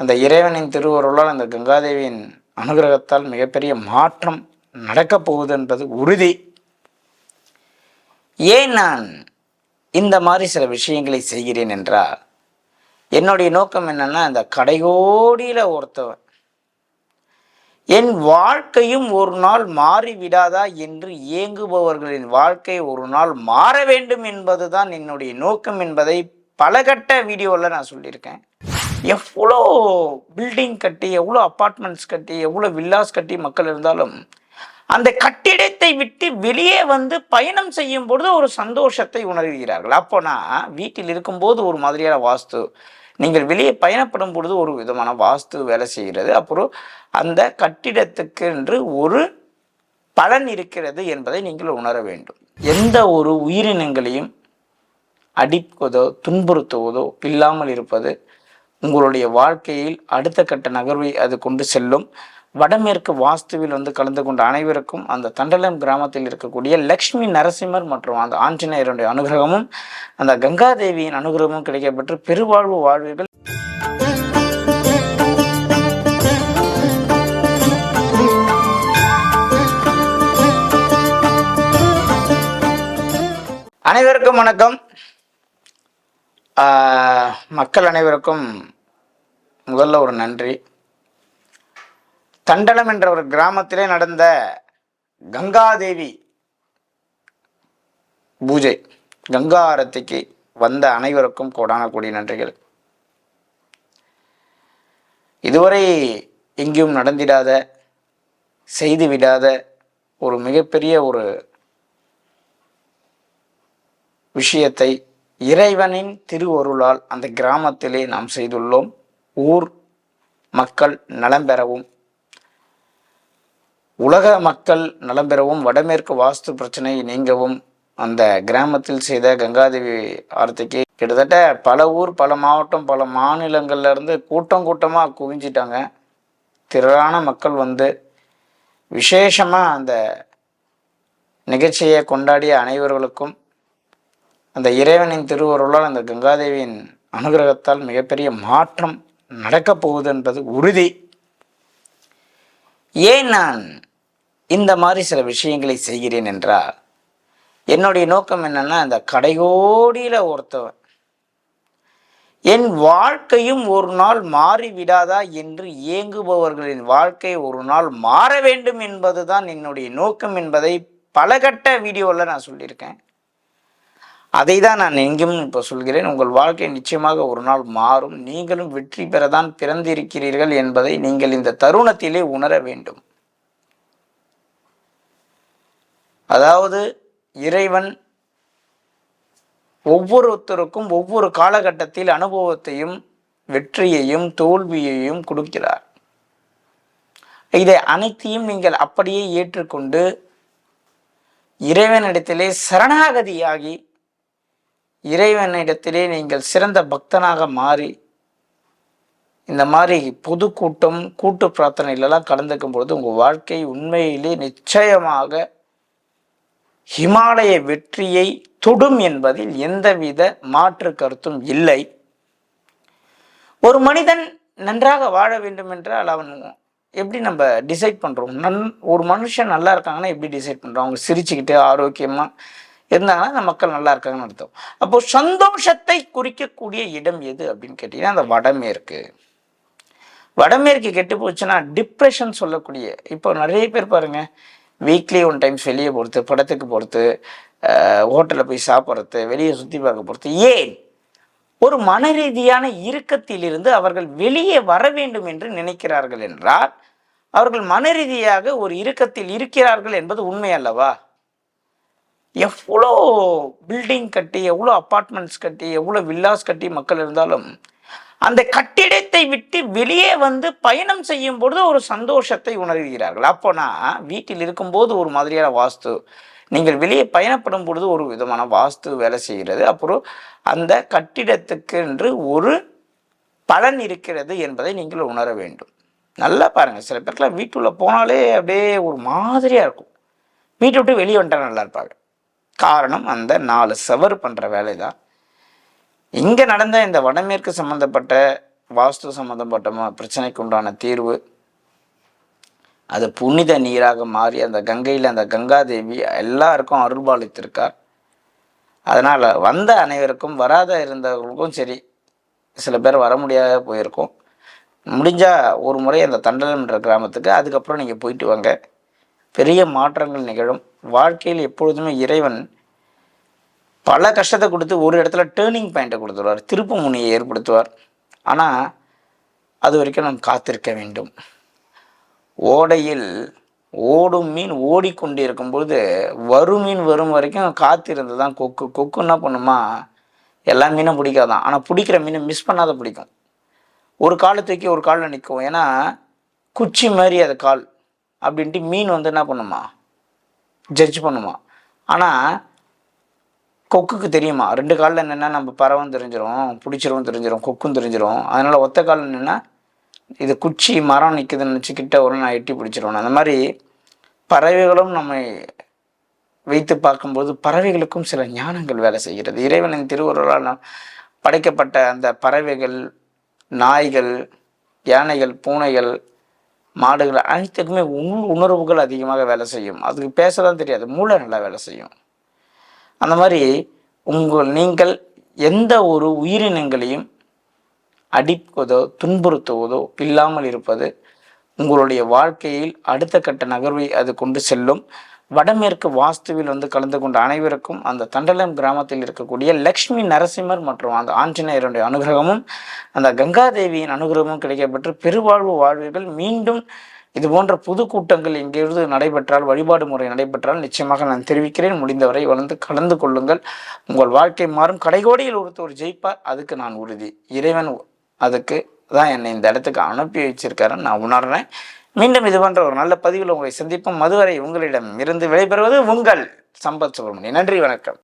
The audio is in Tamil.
அந்த இறைவனின் திருவருளால் அந்த கங்காதேவியின் அனுகிரகத்தால் மிகப்பெரிய மாற்றம் நடக்கப் போகுது என்பது உறுதி. ஏன் நான் இந்த மாதிரி சில விஷயங்களை செய்கிறேன் என்றால் என்னுடைய நோக்கம் என்னென்னா அந்த கடைகோடியில் ஒருத்தவன் என் வாழ்க்கையும் ஒரு நாள் மாறிவிடாதா என்று ஏங்குபவர்களின் வாழ்க்கை ஒரு நாள் மாற வேண்டும் என்பதுதான் என்னுடைய நோக்கம் என்பதை பலகட்ட வீடியோவில் நான் சொல்லியிருக்கேன். எவ்வளோ பில்டிங் கட்டி எவ்வளோ அப்பார்ட்மெண்ட்ஸ் கட்டி எவ்வளோ வில்லாஸ் கட்டி மக்கள் இருந்தாலும் அந்த கட்டிடத்தை விட்டு வெளியே வந்து பயணம் செய்யும் பொழுது ஒரு சந்தோஷத்தை உணர்கிறார்கள். அப்போனா வீட்டில் இருக்கும்போது ஒரு மாதிரியான வாஸ்து நீங்கள் வெளியே பயணப்படும் பொழுது ஒரு விதமான வாஸ்து வேலை செய்கிறது. அப்புறம் அந்த கட்டிடத்துக்கு என்று ஒரு பலன் இருக்கிறது என்பதை நீங்கள் உணர வேண்டும். எந்த ஒரு உயிரினங்களையும் அடிப்பதோ துன்புறுத்துவதோ இல்லாமல் இருப்பது உங்களுடைய வாழ்க்கையில் அடுத்த கட்ட நகர்வை அது கொண்டு செல்லும். வடமேற்கு வாஸ்துவில் வந்து கலந்து கொண்ட அனைவருக்கும் அந்த தண்டலம் கிராமத்தில் இருக்கக்கூடிய லக்ஷ்மி நரசிம்மர் மற்றும் அந்த ஆஞ்சநேயருடைய அனுகிரகமும் அந்த கங்காதேவியின் அனுகிரகமும் கிடைக்கப்பெற்று பெருவாழ்வு வாழ்வீர்கள். அனைவருக்கும் வணக்கம். மக்கள் அனைவருக்கும் முதல்ல ஒரு நன்றி. தண்டலம் என்ற ஒரு கிராமத்திலே நடந்த கங்காதேவி பூஜை கங்கா ஆரத்திக்கு வந்த அனைவருக்கும் கோடான கூடிய நன்றிகள். இதுவரை எங்கேயும் நடந்திடாத செய்து விடாத ஒரு மிகப்பெரிய ஒரு விஷயத்தை இறைவனின் திருவருளால் அந்த கிராமத்திலே நாம் செய்துள்ளோம். ஊர் மக்கள் நலம் பெறவும் உலக மக்கள் நலம் பெறவும் வடமேற்கு வாஸ்து பிரச்சனை நீங்கவும் அந்த கிராமத்தில் செய்த கங்காதேவி ஆரத்திக்கு கிட்டத்தட்ட பல ஊர் பல மாவட்டம் பல மாநிலங்கள்லேருந்து கூட்டம் கூட்டமாக குவிஞ்சிட்டாங்க. திரளான மக்கள் வந்து விசேஷமாக அந்த நிகழ்ச்சியை கொண்டாடிய அனைவர்களுக்கும் அந்த இறைவனின் திருவருளால் அந்த கங்காதேவியின் அனுகிரகத்தால் மிகப்பெரிய மாற்றம் நடக்கப் போகுது என்பது உறுதி. ஏன் நான் இந்த மாதிரி சில விஷயங்களை செய்கிறேன் என்றால் என்னுடைய நோக்கம் என்னென்னா இந்த கடைகோடியில் ஒருத்தவன் என் வாழ்க்கையும் ஒரு நாள் மாறிவிடாதா என்று ஏங்குபவர்களின் வாழ்க்கை ஒரு நாள் மாற வேண்டும் என்பதுதான் என்னுடைய நோக்கம் என்பதை பலகட்ட வீடியோவில் நான் சொல்லியிருக்கேன். அதை தான் நான் எங்கும் இப்போ சொல்கிறேன். உங்கள் வாழ்க்கை நிச்சயமாக ஒரு நாள் மாறும். நீங்களும் வெற்றி பெறதான் பிறந்திருக்கிறீர்கள் என்பதை நீங்கள் இந்த தருணத்திலே உணர வேண்டும். அதாவது இறைவன் ஒவ்வொருத்தருக்கும் ஒவ்வொரு காலகட்டத்தில் அனுபவத்தையும் வெற்றியையும் தோல்வியையும் கொடுக்கிறார். இதை அனைத்தையும் நீங்கள் அப்படியே ஏற்றுக்கொண்டு இறைவனிடத்திலே சரணாகதியாகி இறைவனிடத்திலே நீங்கள் சிறந்த பக்தனாக மாறி இந்த மாதிரி பொதுக்கூட்டம் கூட்டு பிரார்த்தனையிலலாம் கலந்துக்கும் பொழுது உங்கள் வாழ்க்கை உண்மையிலே நிச்சயமாக ஹிமாலய வெற்றியை தொடும் என்பதில் எந்தவித மாற்று கருத்தும் இல்லை. ஒரு மனிதன் நன்றாக வாழ வேண்டும் என்றால் அவன் எப்படி நம்ம டிசைட் பண்ணுறோம் நன் ஒரு மனுஷன் நல்லா இருக்காங்கன்னா எப்படி டிசைட் பண்ணுறோம் அவங்க சிரிச்சுக்கிட்டு ஆரோக்கியமாக இருந்தாங்கன்னா அந்த மக்கள் நல்லா இருக்காங்கன்னு அர்த்தம். அப்போ சந்தோஷத்தை குறிக்கக்கூடிய இடம் எது அப்படின்னு கேட்டிங்கன்னா அந்த வடமேற்கு. வடமேற்கு கெட்டு போச்சுன்னா டிப்ரெஷன் சொல்லக்கூடிய இப்போ நிறைய பேர் பாருங்க வீக்லி ஒன் டைம்ஸ் வெளியே போகிறது படத்துக்கு போகிறது ஹோட்டலில் போய் சாப்பிட்றது வெளியே சுற்றி பார்க்க போகிறது ஏன்? ஒரு மன ரீதியான இறுக்கத்திலிருந்து அவர்கள் வெளியே வர வேண்டும் என்று நினைக்கிறார்கள் என்றால் அவர்கள் மன ரீதியாக ஒரு இறுக்கத்தில் இருக்கிறார்கள் என்பது உண்மை அல்லவா? எவ்வளோ பில்டிங் கட்டி எவ்வளோ அப்பார்ட்மெண்ட்ஸ் கட்டி எவ்வளோ வில்லாஸ் கட்டி மக்கள் இருந்தாலும் அந்த கட்டிடத்தை விட்டு வெளியே வந்து பயணம் செய்யும் பொழுது ஒரு சந்தோஷத்தை உணர்கிறார்கள். அப்போனா வீட்டில் இருக்கும்போது ஒரு மாதிரியான வாஸ்து நீங்கள் வெளியே பயணப்படும் பொழுது ஒரு விதமான வாஸ்து வேலை செய்கிறது. அப்புறம் அந்த கட்டிடத்துக்கு என்று ஒரு பலன் இருக்கிறது என்பதை நீங்கள் உணர வேண்டும். நல்லா பாருங்கள் சில பேருக்குலாம் வீட்டுள்ள போனாலே அப்படியே ஒரு மாதிரியாக இருக்கும். வீட்டை விட்டு வெளியே வந்துட்டால் நல்லா இருப்பாங்க. காரணம் அந்த நாலு செவர் பண்ணுற வேலை தான் இங்கே நடந்த இந்த வடமேற்கு சம்மந்தப்பட்ட வாஸ்து சம்மந்தப்பட்ட பிரச்சனைக்கு உண்டான தீர்வு அது புனித நீராக மாறி அந்த கங்கையில் அந்த கங்காதேவி எல்லாருக்கும் அருள்பாலித்திருக்கார். அதனால் வந்த அனைவருக்கும் வராத இருந்தவர்களுக்கும் சரி சில பேர் வர முடியாத போயிருக்கும். முடிஞ்சால் ஒரு முறை அந்த தண்டலம்ன்ற கிராமத்துக்கு அதுக்கப்புறம் நீங்கள் போயிட்டு வாங்க. பெரிய மாற்றங்கள் நிகழும். வாழ்க்கையில் எப்பொழுதுமே இறைவன் பல கஷ்டத்தை கொடுத்து ஒரு இடத்துல டேர்னிங் பாயிண்ட்டை கொடுத்துருவார். திருப்பு முனையை ஏற்படுத்துவார். ஆனால் அது வரைக்கும் நாம் காத்திருக்க வேண்டும். ஓடையில் ஓடும் மீன் ஓடிக்கொண்டு இருக்கும்பொழுது வரும் மீன் வரும் வரைக்கும் காத்திருந்து தான் கொக்கு கொக்கு என்ன பண்ணுமா? எல்லா மீனும் பிடிக்காதான். ஆனால் பிடிக்கிற மீனை மிஸ் பண்ணாத பிடிக்கும். ஒரு காலை தூக்கி ஒரு காலில் நிற்கும். ஏன்னா குச்சி மாதிரி அது கால். அப்படின்ட்டு மீன் வந்து என்ன பண்ணுமா? ஜட்ஜ் பண்ணுமா? ஆனால் கொக்குக்கு தெரியுமா? ரெண்டு காலில் என்னென்னா நம்ம பறவும் தெரிஞ்சிடும் பிடிச்சிரும் தெரிஞ்சிடும் கொக்கும் தெரிஞ்சிடும் அதனால் ஒத்த காலில் என்னென்னா இது குச்சி மரம் நிற்குதுன்னு நினச்சி கிட்ட வரும் நான் எட்டி பிடிச்சிருவேன் அந்த மாதிரி பறவைகளும் நம்மை வைத்து பார்க்கும்போது பறவைகளுக்கும் சில ஞானங்கள் வேலை செய்கிறது. இறைவனின் திருவுருளால் படைக்கப்பட்ட அந்த பறவைகள் நாய்கள் யானைகள் பூனைகள் மாடுகள் அனைத்துக்குமே உள் உணர்வுகள் அதிகமாக வேலை செய்யும். அதுக்கு பேசதான் தெரியாது மூளை நல்லா வேலை செய்யும். அந்த மாதிரி உங்கள் நீங்கள் எந்த ஒரு உயிரினங்களையும் அடிப்பதோ துன்புறுத்துவதோ இல்லாமல் இருப்பது உங்களுடைய வாழ்க்கையில் அடுத்த கட்ட நகர்வை அது கொண்டு செல்லும். வடமேற்கு வாஸ்துவில் வந்து கலந்து கொண்ட அனைவருக்கும் அந்த தண்டலம் கிராமத்தில் இருக்கக்கூடிய லக்ஷ்மி நரசிம்மர் மற்றும் அந்த ஆஞ்சநேயருடைய அனுகிரகமும் அந்த கங்காதேவியின் அனுகிரகமும் கிடைக்கப்பெற்று பெருவாழ்வு வாழ்வீர்கள் மீண்டும் இது போன்ற புது கூட்டங்கள் எங்கேயாவது நடைபெற்றால் வழிபாடு முறை நடைபெற்றால் நிச்சயமாக நான் தெரிவிக்கிறேன். முடிந்தவரை வளர்ந்து கலந்து கொள்ளுங்கள். உங்கள் வாழ்க்கை மாறும். கடைகோடியில் ஒருத்தர் ஜெயிப்பார் அதுக்கு நான் உறுதி. இறைவன் அதுக்கு தான் என்னை இந்த இடத்துக்கு அனுப்பி வச்சிருக்காருன்னு நான் உணர்றேன். மீண்டும் இது போன்ற ஒரு நல்ல பதிவில் உங்களை சந்திப்போம். மதுவரை உங்களிடம் இருந்து விடைபெறுவது உங்கள் சம்பத் சுப்பிரமணியன். நன்றி வணக்கம்.